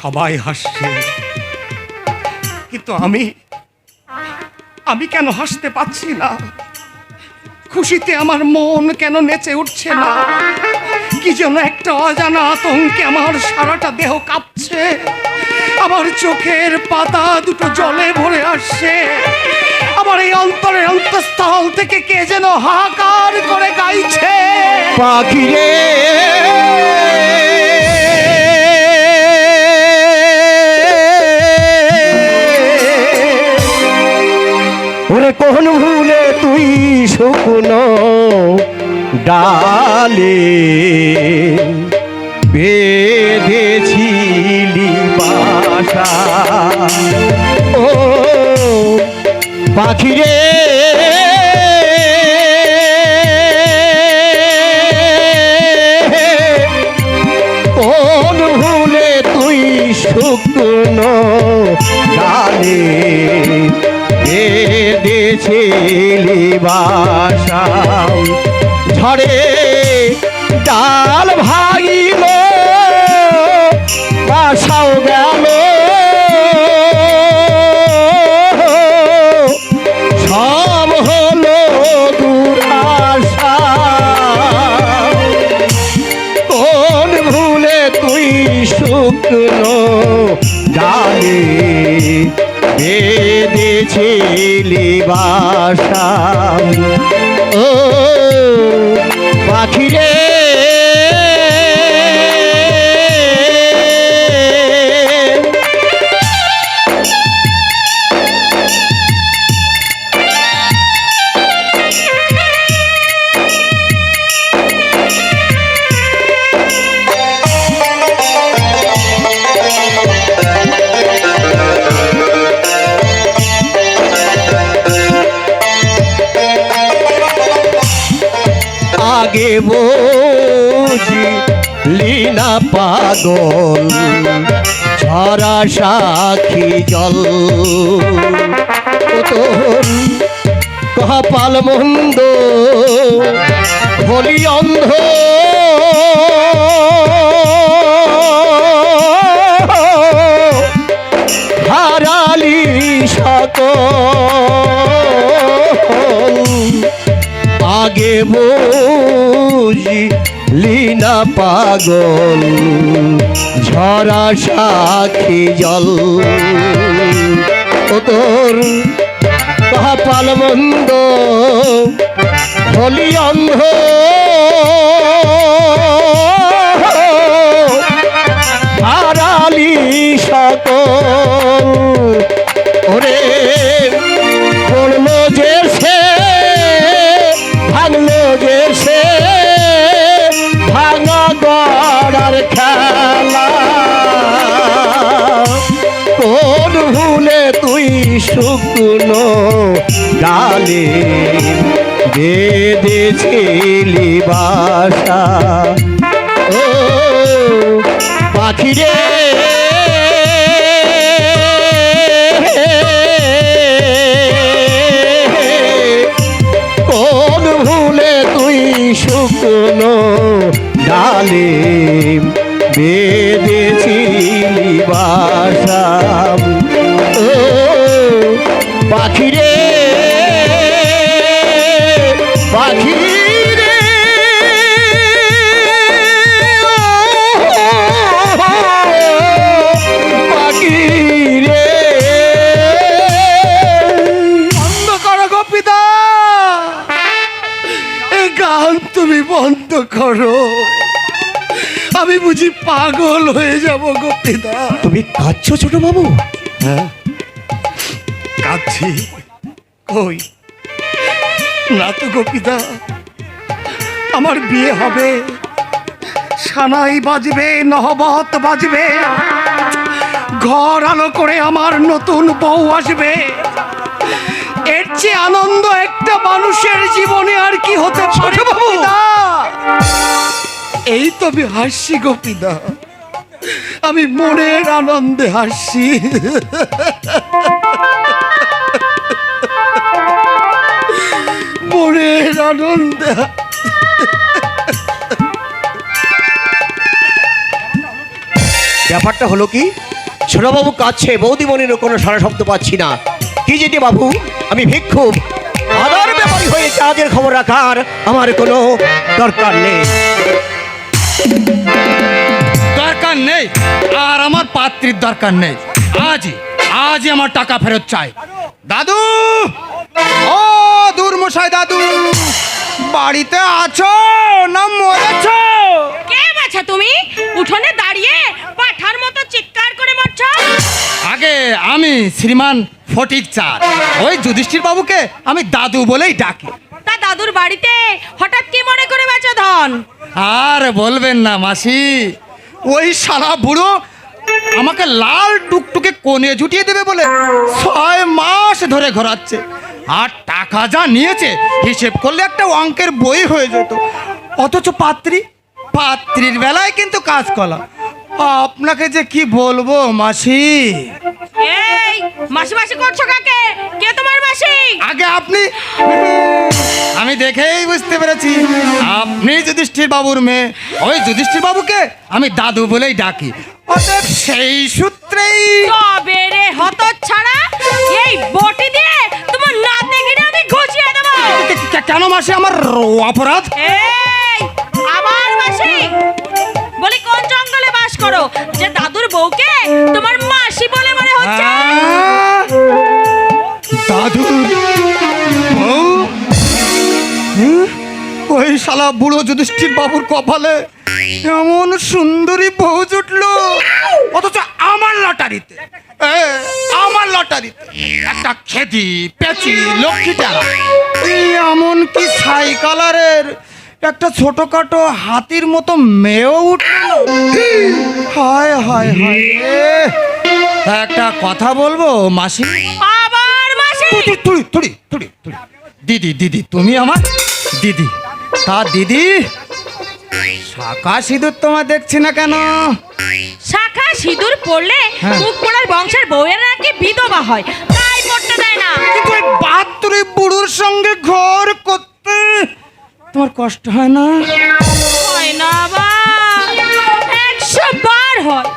সবাই হাসছে। কিন্তু আমি আমি কেন হাসতে পাচ্ছি না? খুশিতে আমার মন কেন নেচে উঠছে না? কি যেন একটা অজানা আতঙ্কে আমার সারাটা দেহ কাঁপছে। আমার চোখের পাতা দুটো জলে ভরে আসছে। আমার এই অন্তরের অন্তঃস্থল থেকে কে যেন হাহাকার করে গাইছে। পাখি কোন ভুলে তুই শুকনো ডালে বেঁধেছিলি বাসা ও পাখি বাসা ঝড়ে ডাল বুঝি লিনা পাগল ছড়া সাক্ষী জল। কপাল মন্দ হলি অন্ধ। হারালি সকল আগে বুঝি লীনা পাগল ঝরা সাক্ষী জল। ও তোর কপাল মন্দ হলি অন্ধ ডালে বেঁধেছিলি বাসা। ও পাখি রে। কোন ভুলে তুই শুকনো ডালে বেঁধেছিলি বাসা। ও পাখি বন্ধ করো। আমি বুঝি পাগল হয়ে যাব গোপিতা তুমি কাঁদছো ছোট বাবু? হ্যাঁ। কাঁদছি। কই? না তো গোপিতা আমার বিয়ে হবে। সানাই বাজবে নহবত বাজবে। ঘর আলো করে আমার নতুন বউ আসবে। এর চেয়ে আনন্দ একটা মানুষের জীবনে আর কি হতে পারে গোপিতা? এই তো আমি হাসছি গোপিদা আমি মনের আনন্দে হাসছি মনের আনন্দে ব্যাপারটা হলো কি? ছোটবাবু কাছে বৌদি বৌদিমণিরও কোনো সারা শব্দ পাচ্ছি না। কি যেটি বাবু, আমি ভিক্ষুক। ব্যাপারী হয়ে কাজের খবর রাখার আমার কোনো দরকার নেই। দরকার নেই আর আমার পাত্রীর দরকার নেই। আজই আজই আমার টাকা ফেরত চাই। দাদু! ও দূর মশাই দাদু! বাড়িতে আছো না মরেছ? শ্রীমান ফটিক চার ওই যুধিষ্ঠির বাবুকে আমি দাদু বলেই ডাকি। তা দাদুর বাড়িতে হঠাৎ কি মনে করে বাঁচা ধন? আর বলবেন না মাসি। ওই সারা বুড়ো আমাকে লাল টুকটুকে কোণে জুটিয়ে দেবে বলে ছয় মাস ধরে ঘোরাচ্ছে। আর টাকা যা নিয়েছে হিসেব করলে একটা অঙ্কের বই হয়ে যেত। অথচ পাত্রী পাত্রীর বেলায় কিন্তু কাজ কলা আপনাকে যে কি বলব মাসি? এই মাসি মাসি করছ কাকে? কে তোমার মাসি? আগে আপনি আমি দেখেই বুঝতে পেরেছি। আপনি যুধিষ্ঠির বাবুর মেয়ে। ওই যুধিষ্ঠির বাবুকে আমি দাদু বলেই ডাকি। অতএব সেই সূত্রেই তবে রে হত ছাড়া এই বটি দিয়ে তোমার নাতে গিরে আমি ঘুষিয়ে দেবো। কেন মাসি আমার অপরাধ? এই আবার মাসি বলি কোন করো যে দাদুর বউকে তোমার মাসি বলে মনে হচ্ছে! দাদু বউ? ওই শালা বুড়ো যুধিষ্ঠির বাবুর কপালে এমন সুন্দরী বউ জুটলো অথচ আমার লটারিতে আমার লটারিতে একটা খেদি, পেঁচি লক্ষ্মীটা এমন কি ছাই কালারের একটা ছোটখাটো হাতির মতো মেয়েও উঠল। হায় হায় হায় একটা কথা বলব মাসি? আবার মাসি! তুড়ি তুড়ি তুড়ি তুড়ি দিদি দিদি তুমি আমার দিদি। তা দিদি শাখা সিঁদুর তোমার দেখছি না কেন? শাখা সিঁদুর পড়লে হ্যাঁ। মুখ পোড়ার বংশের বউয়ের নাকি বিধবা হয়। তাই পড়তে দেয় না। কিন্তু ওই বাহাত্তরের বুড়োর সঙ্গে ঘর করতে তোমার কষ্ট হয় না? হয় না বা। একশো বার হয়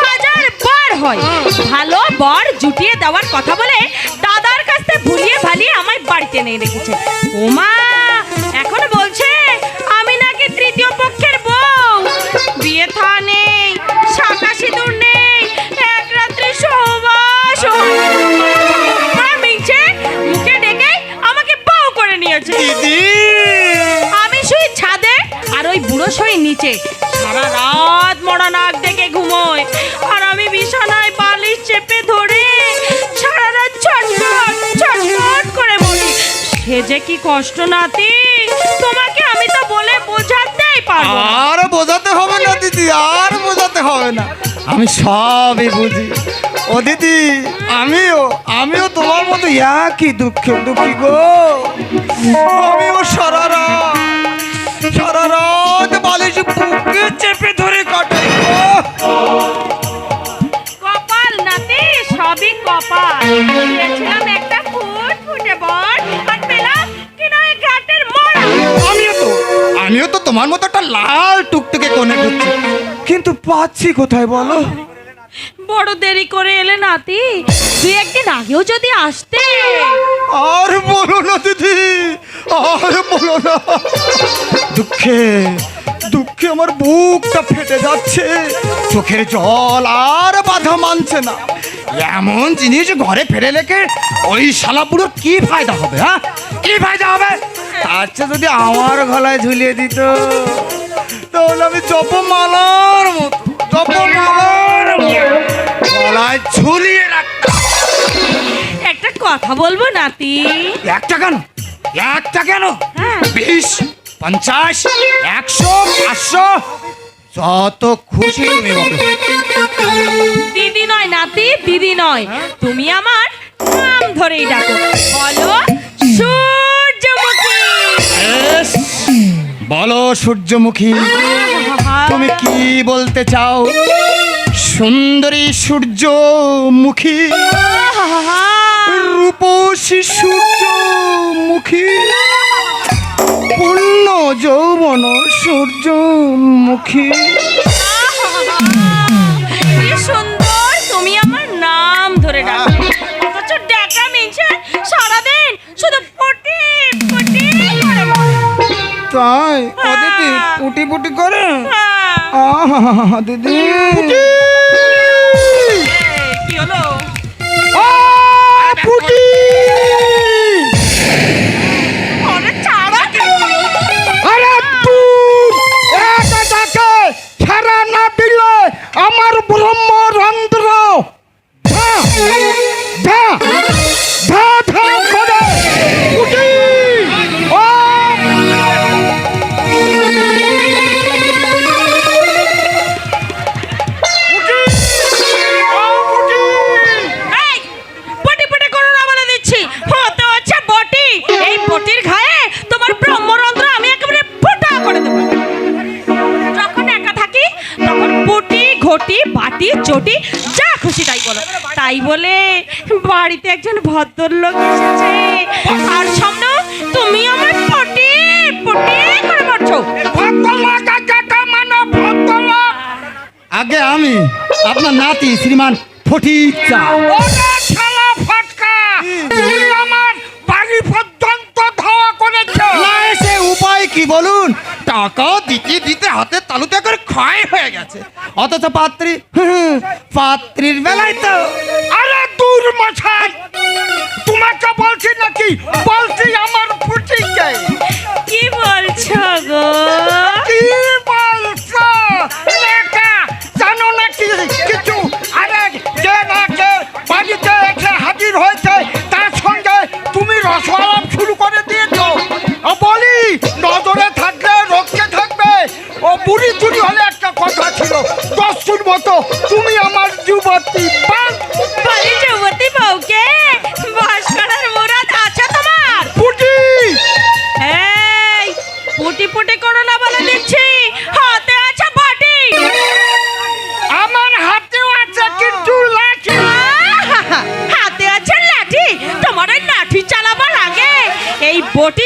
হাজার বার হয়। ভালো বর জুটিয়ে দেওয়ার কথা বলে দাদার কাছ থেকে ভুলিয়ে ভালিয়ে আমায় বাড়িতে নিয়ে রেখেছে। ওমা এখন বলছে আমি নাকি তৃতীয় পক্ষের বউ। বিয়ে থা নেই শাখা সিঁদুর নেই এক রাত্রি সহবাস মিছে মুখে ডেকে আমাকে বউ করে নিয়েছে। দিদি! শুই নিচে। সারা রাত মরা নাক ডেকে ঘুমোয়। আর আমি বিছানায় বালিশ চেপে ধরে সারা রাত ছটফট ছটফট করে মরি সে যে কি কষ্ট নাতি? তোমাকে আমি তো বলে বোঝাতেই পারব না। আর বোঝাতে হবে না, দিদি, আর বোঝাতে হবে না। আমি সবই বুঝি। ও দিদি, আমিও আমিও তোমার মতো একই দুঃখে, দুঃখী গো। আমিও সারা রাত বুকে চেপে ধরে কাটাই কপাল নাতি সবই কপাল। চেয়েছিলাম একটা ফুট ফুটে বর আর পেলাম কিনা ঘাটের মরা। আমিও তো আমিও তো তোমার মতো একটা লাল টুকটুকে কোণে ঘুরছি। কিন্তু পাচ্ছি কোথায় বলো? বড় দেরি করে এলে নাতি তুই একদিন আগেও যদি আসতে। আর বলো না দিদি আর বলো না। দুঃখে আমার বুকটা ফেটে যাচ্ছে। চোখের জল আর বাধা মানছে না। এমন জিনিস ঘরে ফেলে রেখে ওই শালা বুড়োর কি ফায়দা হবে হ্যাঁ? কি ফায়দা হবে? আচ্ছা যদি আমার গলায় ঝুলিয়ে দিত তাহলে আমি জপমালার মতো জপমালার গলায় ঝুলিয়ে রাখতাম। একটা কথা বলব নাতি? একটা কেন? একটা কেন? হ্যাঁ। বিশ। পঞ্চাশ একশো পাঁচশো যত খুশি তুমি দিদি নয় নাতি দিদি নয় তুমি আমার নাম ধরেই ডাকো। বলো সূর্যমুখী। বলো সূর্যমুখী তুমি কি বলতে চাও? সুন্দরী সূর্যমুখী রূপসী সূর্যমুখী। পূর্ণ যৌবন সূর্যমুখী। সুন্দর তুমি আমার নাম ধরে ডাকো। অথচ ডাকা মিনছে সারাদিন শুধু ফুটি ফুটি তাই? ও দিদি পুটি পুটি করে? দিদি। কি হলো? পুটি! আমার ব্রহ্মরন্ধ্র ঘটি বাটি চটি যা খুশি তাই বলো। তাই বলে বাড়িতে একজন ভদ্রলোক এসেছে। আর সামনে তুমি আমার পটি পটি করে মারছো। আগে আমি আপনার নাতি শ্রীমান ফটিক চা না এসে উপায় কি বলুন? টাকা দিতে দিতে হাতে তালুতে করে ক্ষয় হয়ে গেছে। অথচ পাত্রী পাত্রীর বেলায় তো আরে দূর মশাই! তোমাকে বলছি নাকি বটি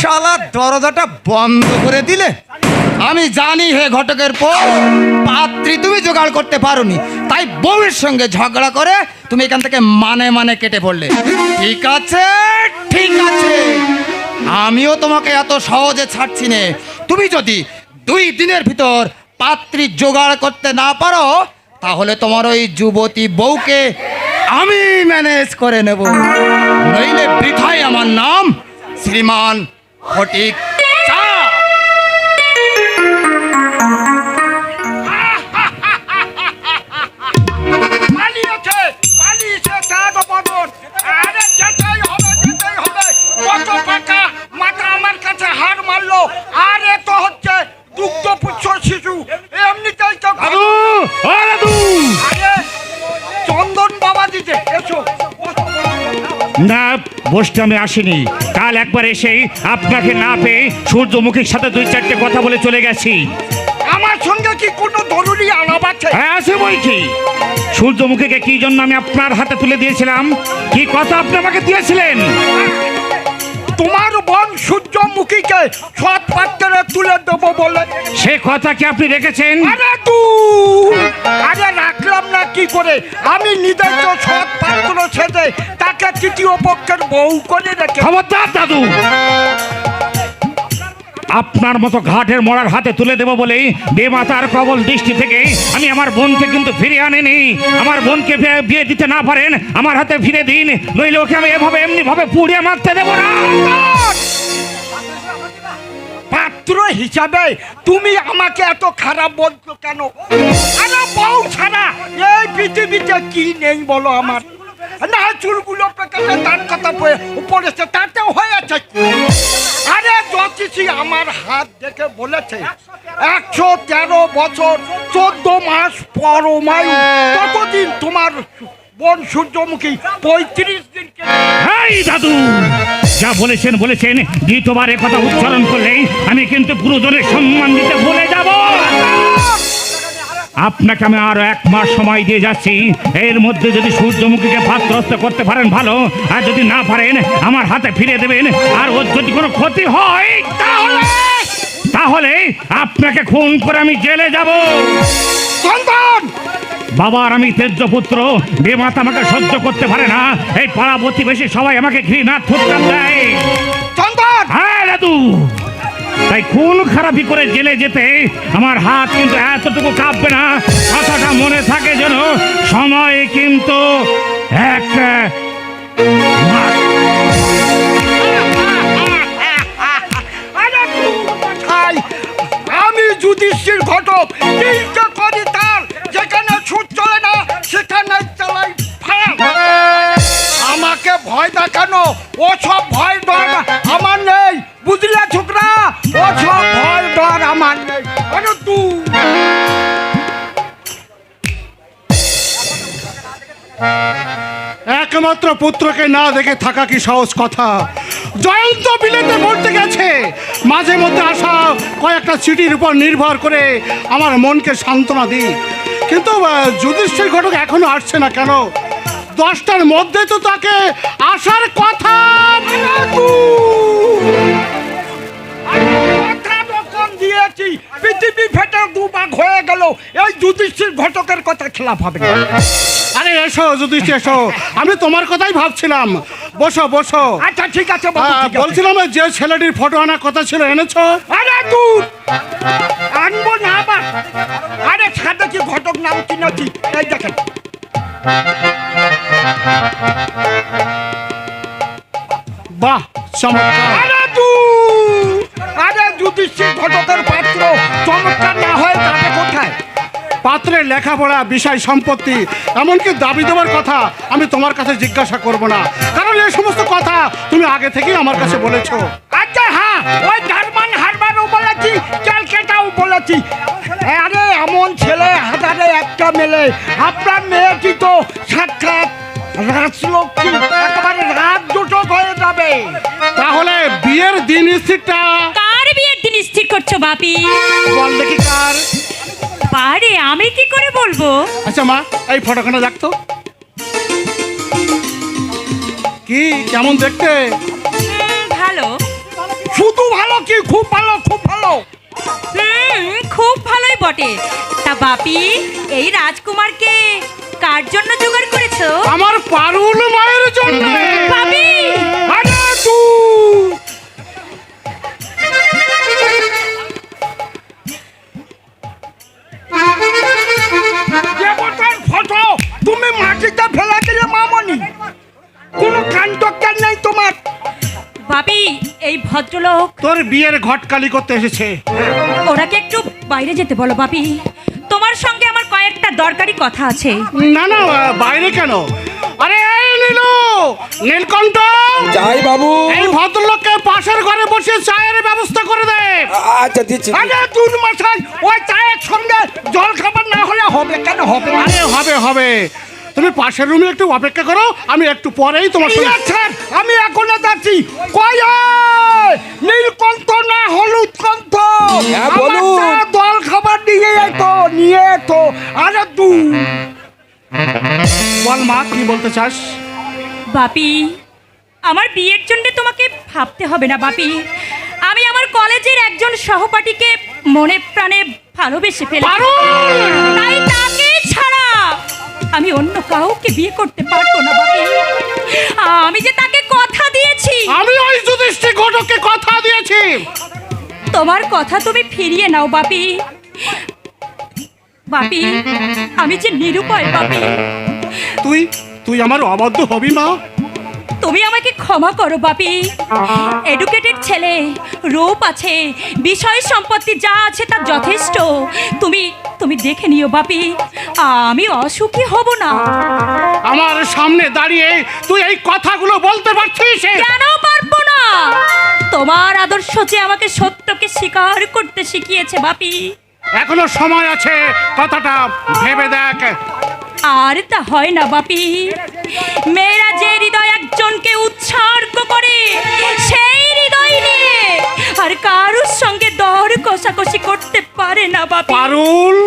শালা দরজাটা বন্ধ করে দিলে? আমি জানি হে ঘটকের পর, পাত্রী তুমি জোগাড় করতে পারোনি। তাই বউয়ের সঙ্গে ঝগড়া করে তুমি এখান থেকে মানে মানে কেটে পড়লে। ঠিক আছে ঠিক আছে। আমিও তোমাকে এত সহজে ছাড়ছি নে। তুমি যদি দুই দিনের ভিতর পাত্রী জোগাড় করতে না পারো, তাহলে তোমার ওই যুবতী বউকে আমি ম্যানেজ করে নেব। নইলে বৃথাই আমার নাম শ্রীমান ফটিক বসতে আমি আসিনি। কাল একবার এসেই আপনাকে না পেয়ে সূর্যমুখীর সাথে দুই চারটে কথা বলে চলে গেছি। আমার সঙ্গে কি কোনো জরুরি আলাপ আছে? হ্যাঁ আছে বই কি? সূর্যমুখীকে কি জন্য আমি আপনার হাতে তুলে দিয়েছিলাম? কি কথা আপনি আমাকে দিয়েছিলেন? তোমার বোন সূর্যমুখীকে সৎ পাত্রে তুলে দেবো বলে। সে কথা কি আপনি রেখেছেন? আরে তু আরে রাখলাম না কি করে? আমি নিজের তো সৎ পাত্র তাকে তৃতীয় পক্ষের বউ করে রেখে খবরদার দাদু। আপনার মতো ঘাটের মরার হাতে তুলে দেব বলেই বেমাতার কবল দৃষ্টি থেকে আমি আমার বোনকে কিন্তু ফিরিয়ে আনিনি। আমার বোনকে বিয়ে দিতে না পারেন আমার হাতে ফিরে দিন নইলে ওকে আমি এভাবে এমনি ভাবে পুড়িয়ে মারতে দেবো না। পাত্র হিসাবে তুমি আমাকে এত খারাপ বলছো কেন? আরে বউ ছাড়া এই পৃথিবীতে কি নেই বলো আমার? না, চুলগুলো পেকেটে তার কথা পড়ে- পড়েছে তাতেও হয়েছে? আরে, জ্যোতিষী আমার হাত দেখে বলেছে, একশো তেরো বছর, চোদ্দ মাস পরমায়ু ততদিন তোমার বোন সূর্যমুখী? পঁয়ত্রিশ দিন হাই দাদু! যা বলেছেন বলেছেন দ্বিতীয়বার কথা উচ্চারণ করলেই আমি কিন্তু গুরুজনের সম্মান দিতে ভুলে যাব। আপনাকে আমি আরও এক মাস সময় দিয়ে যাচ্ছি। এর মধ্যে যদি সূর্যমুখীকে পাত্রস্থ করতে পারেন ভালো আর যদি না পারেন আমার হাতে ফিরে দেবেন। আর ওর যদি কোনো ক্ষতি হয় তাহলে তাহলে আপনাকে খুন করে আমি জেলে যাব। সন্তান! বাবার আমি তেজ্য পুত্র বেমাতা আমাকে সহ্য করতে পারে না এই পাড়া প্রতিবেশী সবাই আমাকে ঘৃণা থুতকার দেয়। সন্তান! হ্যাঁ দাদু। তাই খুন খারাপি করে জেলে যেতে আমার হাত কিন্তু এতটুকু কাঁপবে না। কথাটা মনে থাকে যেন, সময় কিন্তু এক আমি যুধিষ্ঠির ঘটক তিনটে করি তার যেখানে ছুট চলে না, সেখানে চালাই আমাকে ভয় দেখানো সব ভয় ডর একমাত্র পুত্রকে না দেখে থাকা কি সহজ কথা? জয়ন্ত বিলেতে মরতে গেছে। মাঝে মধ্যে আসা কয়েকটা চিঠির উপর নির্ভর করে আমার মনকে সান্ত্বনা দিই। কিন্তু যুধিষ্ঠির ঘটক এখনও আসছে না কেন? দশটার মধ্যে তো তাকে আসার কথা দিয়েছি। পৃথিবী ফেটে দুভাগ হয়ে গেল। এই যুধিষ্ঠির ঘটকের কথা খেলাপ হবে। আরে এসো যুধিষ্ঠির এসো। আমি তোমার কথাই ভাবছিলাম। বসো বসো। আচ্ছা ঠিক আছে বাবু, আহ, ঠিক আছে। বলছিলাম যে ছেলেটির ফটো আনার কথা ছিল এনেছো? আরে তুই আনব না আবার। আরে ছাদে কি ঘটক নাম কিনেছি এই দেখেন। বাহ চমৎকার। আরে তুই আরে যুধিষ্ঠির ঘটকের পাত্র চমৎকার না হয়ে যাবে কোথায়? পাত্রের লেখাপড়া বিষয় সম্পত্তি এমনকি দাবি দেওয়ার কথা আমি তোমার কাছে জিজ্ঞাসা করব না। কারণ এই সমস্ত কথা তুমি আগে থেকেই আমার কাছে বলেছ। আচ্ছা হ্যাঁ ওই জার্মান হারবারও বলেছি ক্যালকাটাও বলেছি। আরে এমন ছেলে হাজারে একটা মেলে। আপনার মেয়েটি তো সাক্ষাৎ রাজলক্ষ্মী একেবারে রাত দুটো হয়ে যাবে। তাহলে বিয়ের দিন স্থিরটা? কার বিয়ের দিন স্থির করছ বাপি? বল দেখি কার। পারে আমি কি করে বলব? আচ্ছা মা এই ফটোখানা দেখতো কি কেমন দেখতে? ভালো। শুধু ভালো কি খুব ভালো খুব ভালো? হুম খুব ভালোই বটে। তা বাপি এই রাজকুমারকে কার জন্য জোগাড় করেছ? আমার পারুল মায়ের জন্য। বাপি! আরে তুই! দেবতার ফটো তুমি মাটিতে ফেলে দিলে মামনি। কোনো কাণ্ডজ্ঞান নেই তোমার। বাপি এই ভদ্রলোক তোর বিয়ের ঘটকালি করতে এসেছে। ওনাকে একটু বাইরে যেতে বলো বাপি তোমার সঙ্গে আমার কয়েকটা দরকারি কথা আছে। না না বাইরে কেন? নীলকণ্ঠ! যাই বাবু। এই ভদ্রলোককে পাশের ঘরে বসে চায়ের ব্যবস্থা করে দে। আচ্ছা দিচ্ছি। আরে দুন মশাই ওই চায়ের সঙ্গে জল খাবার না হলে হবে কেন? হবে আরে হবে হবে। তুমি পাশের রুমে একটু অপেক্ষা করো আমি একটু পরেই তোমার সঙ্গে আমি এখনও যাচ্ছি। কই নীলকণ্ঠ না হলুদ কণ্ঠ? হ্যাঁ, আমার বলুন। খাবার নিয়ে এতো নিয়ে এতো। আরে তুই বল মা কি বলতে চাস? বাপি আমার বিয়ের জন্য তোমাকে ভাবতে হবে না বাপি। আমি আমার কলেজের একজন সহপাঠীকে মনে প্রাণে ভালোবেসে ফেলি তাই তাকে ছাড়া আমি অন্য কাউকে বিয়ে করতে পারব না বাপি। আমি যে তাকে কথা দিয়েছি। আমি ওই যুধিষ্ঠির ঘটককে কথা দিয়েছি। তোমার কথা তুমি ফিরিয়ে নাও বাপি। বাপি আমি যে নিরুপায় বাপি। তুই তুই আমার অবাধ্য হবি মা। তুমি আমাকে ক্ষমা করো বাপি। এডুকেটেড ছেলে রূপ আছে বিষয় সম্পত্তি যা আছে তা যথেষ্ট। তুমি তুমি দেখে নিও বাপি। আমি অসুখী হব না। আমার সামনে দাঁড়িয়ে তুই এই কথাগুলো বলতে পারছিস? কেন পারব না? তোমার আদর্শ যে আমাকে সত্যকে স্বীকার করতে শিখিয়েছে বাপি। এখনও সময় আছে কথাটা ভেবে দেখ। আর তা হয় না বাপি। মেয়েরা যে হৃদয় একজনকে উৎসর্গ করে সেই হৃদয় নিয়ে আর কারোর সঙ্গে দর কষাকষি করতে পারে না বাপি। পারুল!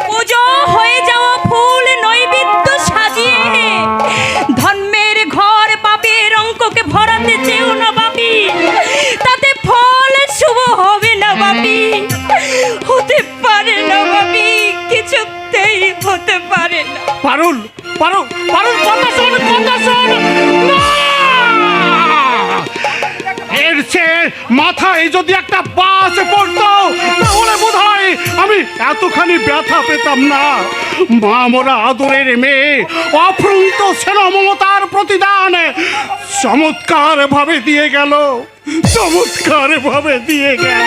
পুজো হয়ে যাওয়া ফুল নৈবেদ্য সাজিয়ে ধর্মের ঘর পাপের অঙ্ককে ভরাতে চেও না পারুল পারুল পারুল কথা শোন এর চেয়ে মাথায় যদি একটা বাস পড়তো, তাহলে বোধ হয় আমি এতখানি ব্যথা পেতাম না। মা মোরা আদরের মেয়ে অফ্রন্ত সেন মমতার প্রতিদান চমৎকার ভাবে দিয়ে গেল চমৎকার ভাবে দিয়ে গেল।